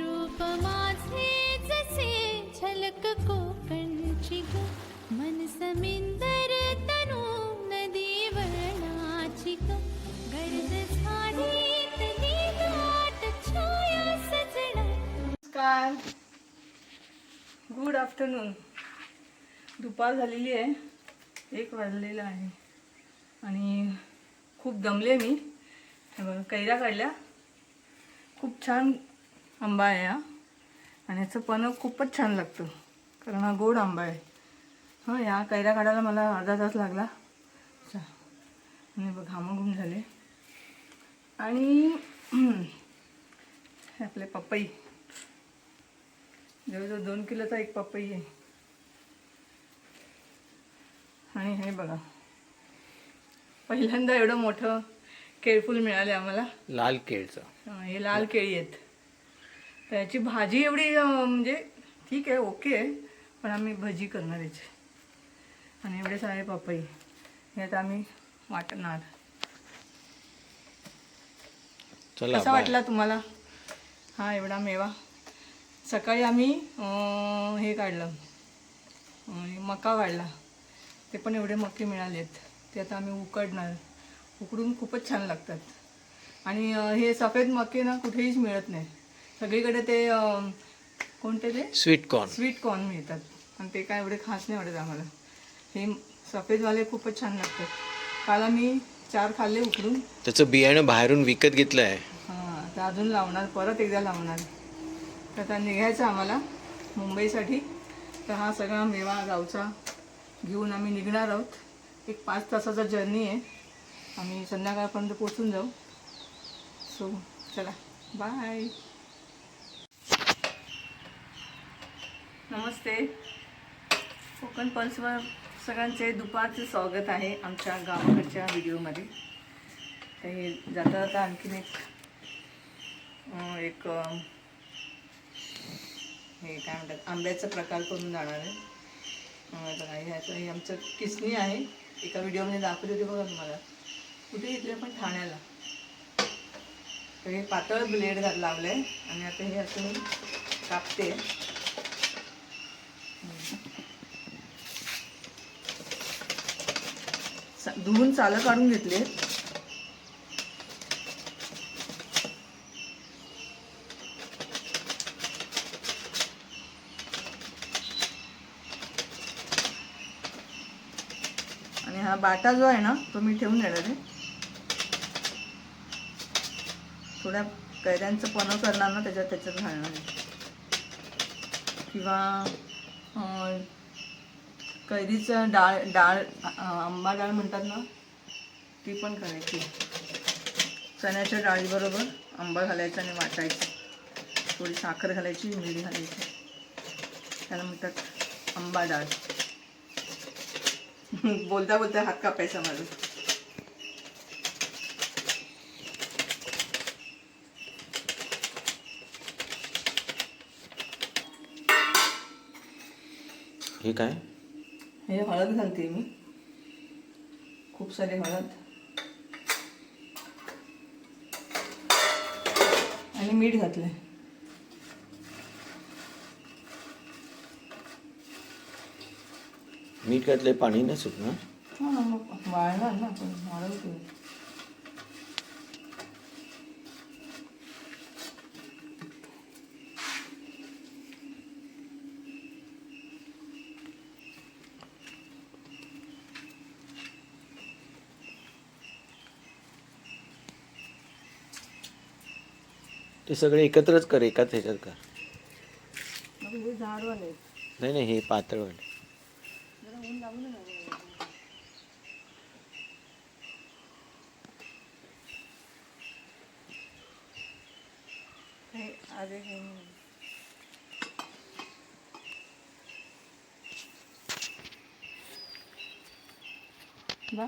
रूप माझे जसे झलक कोकणची ग मन समिंदर तनु नदी वळणाची ग. गर्द झाडीतली दाट छाया नमस्कार. गुड आफ्टरनून दुपार झालेली आहे. एक वाजलेलं आहे. आणि खूप दमले मी. कैऱ्या काढल्या. खूप छान आंबा आहे हा. आणि याचं पणं खूपच छान लागतं. कारण हा गोड आंबा आहे. हां ह्या कैऱ्या काढायला मला अर्धा तास लागला. अच्छा. आणि बघ घामाघूम झाले. आणि हे आपले पपई. जवळजवळ दोन किलोचा एक पपई आहे. आणि हे बघा. पहिल्यांदा एवढं मोठं केळफूल मिळाले आम्हाला. लाल केळचं. हे लाल केळी आहेत. तर याची भाजी एवढी म्हणजे ठीक आहे ओके आहे पण आम्ही भजी करणार याची आणि एवढे सारे पपई हे आता आम्ही वाटणार. कसा. वाटला तुम्हाला? हा एवढा मेवा. सकाळी आम्ही हे काढलं. मका काढला. ते पण एवढे मके मिळालेत. ते आता आम्ही उकडणार. उकडून खूपच छान लागतात. आणि हे सफेद मके ना कुठेहीच मिळत नाही. सगळीकडे ते अं, कोणते ते? स्वीट कॉर्न स्वीट कॉर्न मिळतात. आणि ते काय एवढे खास नाही वाटत आम्हाला. हे सफेदवाले खूपच छान लागतात. काल आम्ही चार खाल्ले उकडून. त्याचं बियाणं बाहेरून विकत घेतलं आहे. हां तर अजून लावणार परत एकदा लावणार. तर आता निघायचं आम्हाला मुंबईसाठी. तर हा सगळा मेवा गावचा घेऊन आम्ही निघणार आहोत. एक पाच तासाचा जर्नी आहे. आम्ही संध्याकाळपर्यंत पोचून जाऊ. सो चला. बाय नमस्ते. कोकण पल्सवर सगळ्यांचे दुपारचे स्वागत आहे आमच्या गावाकडच्या व्हिडिओमध्ये. तर हे जाता जाता आणखीन एक एक हे काय म्हणतात आंब्याचा प्रकार करून जाणार आहे. बघा ह्याचं हे आमचं किसणी आहे. एका व्हिडिओमध्ये दाखवली होती बघा तुम्हाला. कुठे इथले पण ठाण्याला. तर हे पातळ ब्लेड लावलं आहे आणि आता हे असं कापते. धुवून चालं काढून घेतले. आणि हा बाटा जो आहे ना तो मी ठेवून देणार आहे. थोड्या कैऱ्यांचं पणं करणार ना त्याच्यात त्याच्यात घालणार आहे. किंवा कैरीचं डाळ डाळ आंबा डाळ म्हणतात ना ती पण करायची. चण्याच्या डाळीबरोबर आंबा घालायचा आणि वाटायचं. थोडी साखर घालायची मीठ घालायची. त्याला म्हणतात आंबा डाळ. बोलता बोलता हात कापायचा माझा. हे काय? हे हळद घालते मी. खूप सारे हळद. आणि मीठ घातलंय. मीठ घातलंय पाणी नाही सुटणार? वाळणार ना पण वाळवतो ते सगळे एकत्रच कर एकाच ह्याच्यात कर. नाही नाही हे पातळवाले. जरा